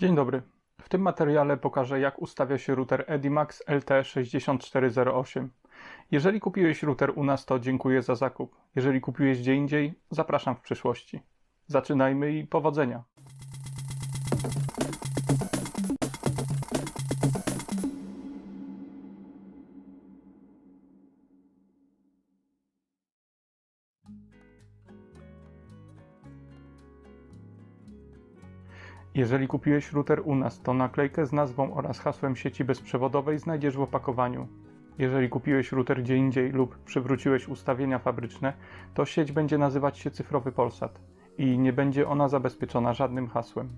Dzień dobry. W tym materiale pokażę jak ustawia się router Edimax LT6408. Jeżeli kupiłeś router u nas to dziękuję za zakup. Jeżeli kupiłeś gdzie indziej, zapraszam w przyszłości. Zaczynajmy i powodzenia. Jeżeli kupiłeś router u nas, to naklejkę z nazwą oraz hasłem sieci bezprzewodowej znajdziesz w opakowaniu. Jeżeli kupiłeś router gdzie indziej lub przywróciłeś ustawienia fabryczne, to sieć będzie nazywać się cyfrowy Polsat i nie będzie ona zabezpieczona żadnym hasłem.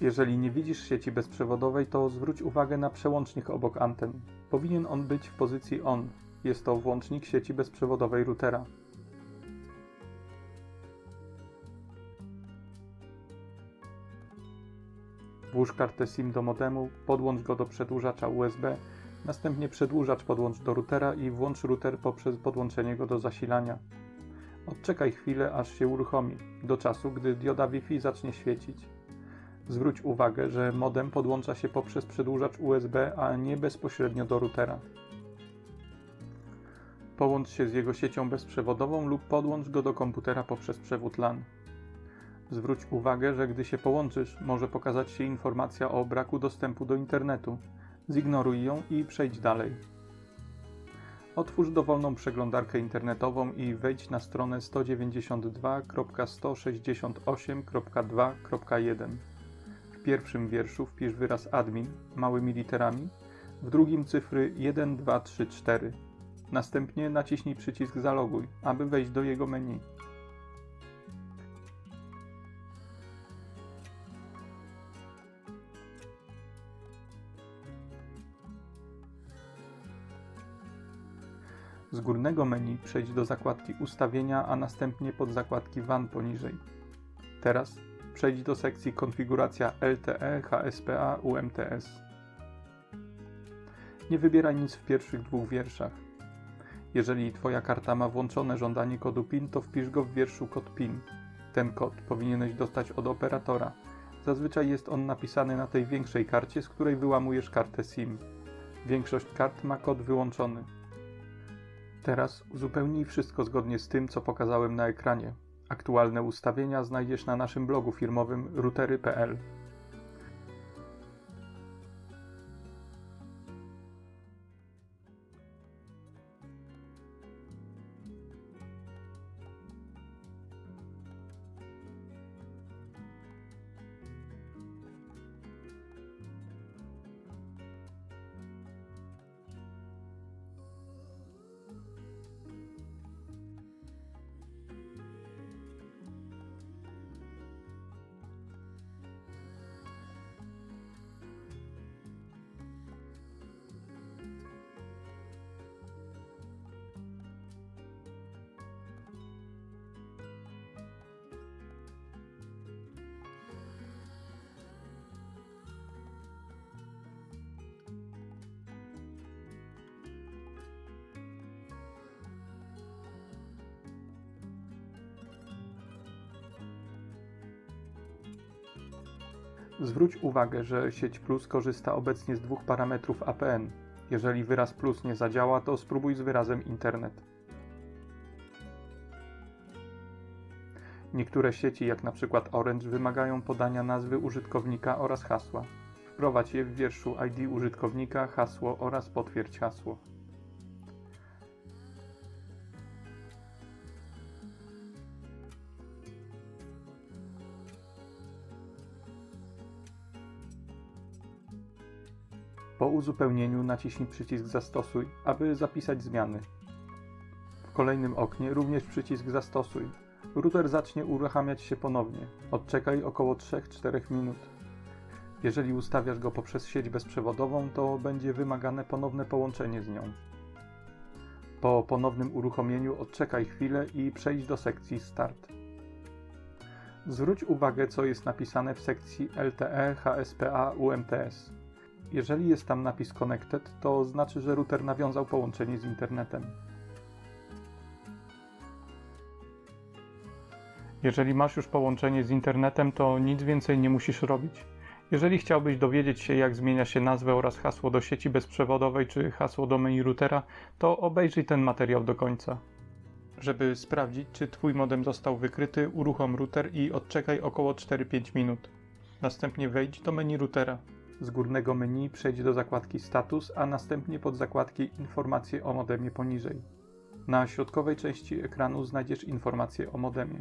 Jeżeli nie widzisz sieci bezprzewodowej, to zwróć uwagę na przełącznik obok anten. Powinien on być w pozycji ON. Jest to włącznik sieci bezprzewodowej routera. Włóż kartę SIM do modemu, podłącz go do przedłużacza USB, następnie przedłużacz podłącz do routera i włącz router poprzez podłączenie go do zasilania. Odczekaj chwilę, aż się uruchomi, do czasu, gdy dioda Wi-Fi zacznie świecić. Zwróć uwagę, że modem podłącza się poprzez przedłużacz USB, a nie bezpośrednio do routera. Połącz się z jego siecią bezprzewodową lub podłącz go do komputera poprzez przewód LAN. Zwróć uwagę, że gdy się połączysz, może pokazać się informacja o braku dostępu do internetu. Zignoruj ją i przejdź dalej. Otwórz dowolną przeglądarkę internetową i wejdź na stronę 192.168.2.1. W pierwszym wierszu wpisz wyraz admin małymi literami, w drugim cyfry 1, 2, 3, 4. Następnie naciśnij przycisk zaloguj, aby wejść do jego menu. Z górnego menu przejdź do zakładki Ustawienia, a następnie pod zakładki WAN poniżej. Teraz przejdź do sekcji Konfiguracja LTE, HSPA, UMTS. Nie wybieraj nic w pierwszych dwóch wierszach. Jeżeli Twoja karta ma włączone żądanie kodu PIN, to wpisz go w wierszu kod PIN. Ten kod powinieneś dostać od operatora. Zazwyczaj jest on napisany na tej większej karcie, z której wyłamujesz kartę SIM. Większość kart ma kod wyłączony. Teraz uzupełnij wszystko zgodnie z tym, co pokazałem na ekranie. Aktualne ustawienia znajdziesz na naszym blogu firmowym routery.pl. Zwróć uwagę, że sieć Plus korzysta obecnie z dwóch parametrów APN. Jeżeli wyraz Plus nie zadziała, to spróbuj z wyrazem Internet. Niektóre sieci, jak np. Orange, wymagają podania nazwy użytkownika oraz hasła. Wprowadź je w wierszu ID użytkownika, hasło oraz potwierdź hasło. Po uzupełnieniu naciśnij przycisk Zastosuj, aby zapisać zmiany. W kolejnym oknie również przycisk Zastosuj. Router zacznie uruchamiać się ponownie. Odczekaj około 3-4 minut. Jeżeli ustawiasz go poprzez sieć bezprzewodową, to będzie wymagane ponowne połączenie z nią. Po ponownym uruchomieniu odczekaj chwilę i przejdź do sekcji Start. Zwróć uwagę, co jest napisane w sekcji LTE, HSPA, UMTS. Jeżeli jest tam napis Connected, to znaczy, że router nawiązał połączenie z internetem. Jeżeli masz już połączenie z internetem, to nic więcej nie musisz robić. Jeżeli chciałbyś dowiedzieć się, jak zmienia się nazwę oraz hasło do sieci bezprzewodowej czy hasło do menu routera, to obejrzyj ten materiał do końca. Żeby sprawdzić, czy Twój modem został wykryty, uruchom router i odczekaj około 4-5 minut. Następnie wejdź do menu routera. Z górnego menu przejdź do zakładki Status, a następnie pod zakładki Informacje o modemie poniżej. Na środkowej części ekranu znajdziesz informacje o modemie.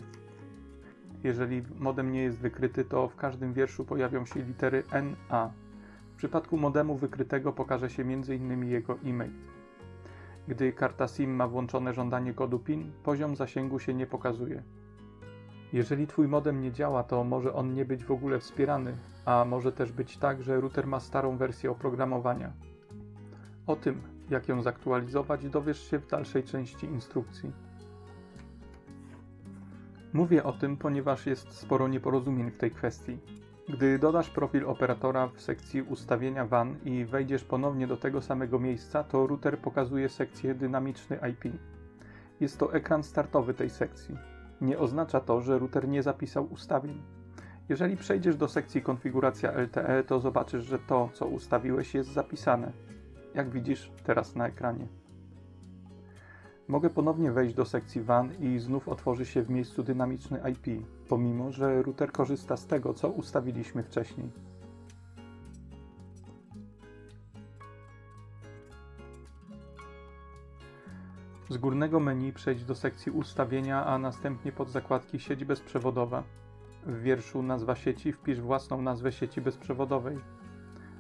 Jeżeli modem nie jest wykryty, to w każdym wierszu pojawią się litery NA. W przypadku modemu wykrytego pokaże się m.in. jego e-mail. Gdy karta SIM ma włączone żądanie kodu PIN, poziom zasięgu się nie pokazuje. Jeżeli Twój modem nie działa, to może on nie być w ogóle wspierany, a może też być tak, że router ma starą wersję oprogramowania. O tym, jak ją zaktualizować, dowiesz się w dalszej części instrukcji. Mówię o tym, ponieważ jest sporo nieporozumień w tej kwestii. Gdy dodasz profil operatora w sekcji ustawienia WAN i wejdziesz ponownie do tego samego miejsca, to router pokazuje sekcję dynamiczny IP. Jest to ekran startowy tej sekcji. Nie oznacza to, że router nie zapisał ustawień. Jeżeli przejdziesz do sekcji konfiguracja LTE, to zobaczysz, że to, co ustawiłeś, jest zapisane. Jak widzisz teraz na ekranie. Mogę ponownie wejść do sekcji WAN i znów otworzy się w miejscu dynamiczny IP, pomimo że router korzysta z tego, co ustawiliśmy wcześniej. Z górnego menu przejdź do sekcji ustawienia, a następnie pod zakładki sieć bezprzewodowa. W wierszu nazwa sieci wpisz własną nazwę sieci bezprzewodowej.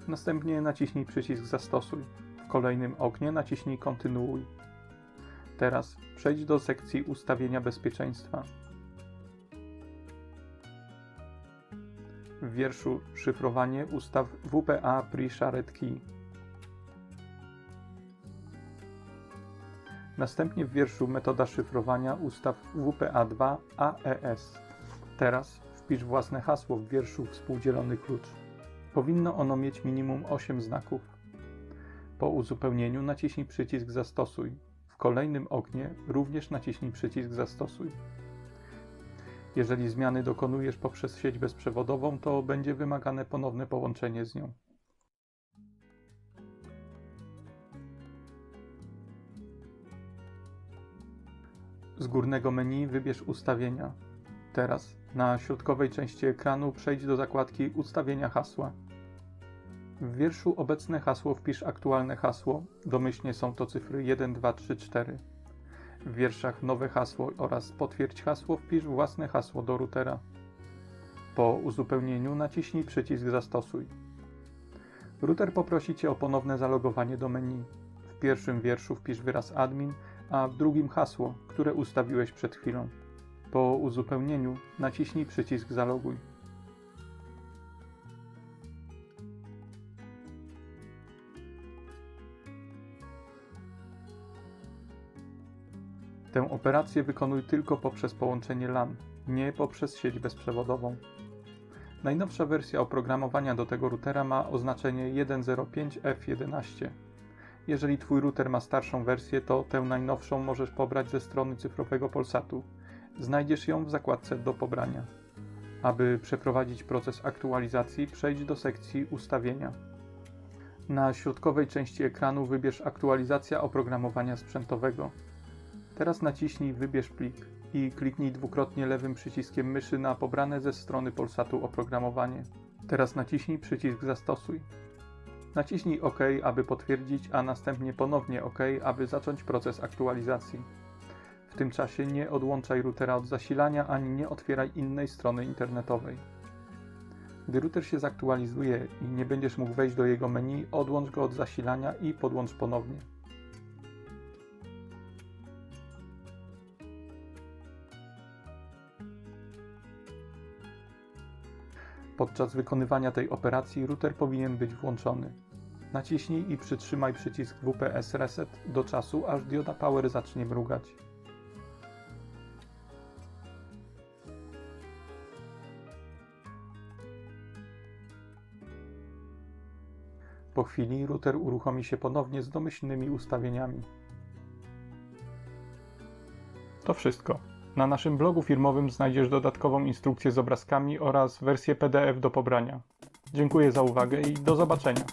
Następnie naciśnij przycisk Zastosuj. W kolejnym oknie naciśnij Kontynuuj. Teraz przejdź do sekcji ustawienia bezpieczeństwa. W wierszu Szyfrowanie ustaw WPA Pre-Shared Key. Następnie w wierszu Metoda szyfrowania ustaw WPA2 AES. Teraz wpisz własne hasło w wierszu Współdzielony klucz. Powinno ono mieć minimum 8 znaków. Po uzupełnieniu naciśnij przycisk Zastosuj. W kolejnym oknie również naciśnij przycisk Zastosuj. Jeżeli zmiany dokonujesz poprzez sieć bezprzewodową, to będzie wymagane ponowne połączenie z nią. Z górnego menu wybierz ustawienia. Teraz na środkowej części ekranu przejdź do zakładki Ustawienia hasła. W wierszu Obecne hasło wpisz aktualne hasło, domyślnie są to cyfry 1, 2, 3, 4. W wierszach Nowe hasło oraz Potwierdź hasło wpisz własne hasło do routera. Po uzupełnieniu naciśnij przycisk Zastosuj. Router poprosi Cię o ponowne zalogowanie do menu. W pierwszym wierszu wpisz wyraz admin, a w drugim hasło, które ustawiłeś przed chwilą. Po uzupełnieniu naciśnij przycisk Zaloguj. Tę operację wykonuj tylko poprzez połączenie LAN, nie poprzez sieć bezprzewodową. Najnowsza wersja oprogramowania do tego routera ma oznaczenie 105F11. Jeżeli Twój router ma starszą wersję, to tę najnowszą możesz pobrać ze strony cyfrowego Polsatu. Znajdziesz ją w zakładce do pobrania. Aby przeprowadzić proces aktualizacji, przejdź do sekcji Ustawienia. Na środkowej części ekranu wybierz Aktualizacja oprogramowania sprzętowego. Teraz naciśnij Wybierz plik i kliknij dwukrotnie lewym przyciskiem myszy na pobrane ze strony Polsatu oprogramowanie. Teraz naciśnij przycisk Zastosuj. Naciśnij OK, aby potwierdzić, a następnie ponownie OK, aby zacząć proces aktualizacji. Tym czasie nie odłączaj routera od zasilania ani nie otwieraj innej strony internetowej. Gdy router się zaktualizuje i nie będziesz mógł wejść do jego menu, odłącz go od zasilania i podłącz ponownie. Podczas wykonywania tej operacji router powinien być włączony. Naciśnij i przytrzymaj przycisk WPS Reset do czasu, aż dioda Power zacznie mrugać. Po chwili router uruchomi się ponownie z domyślnymi ustawieniami. To wszystko. Na naszym blogu firmowym znajdziesz dodatkową instrukcję z obrazkami oraz wersję PDF do pobrania. Dziękuję za uwagę i do zobaczenia.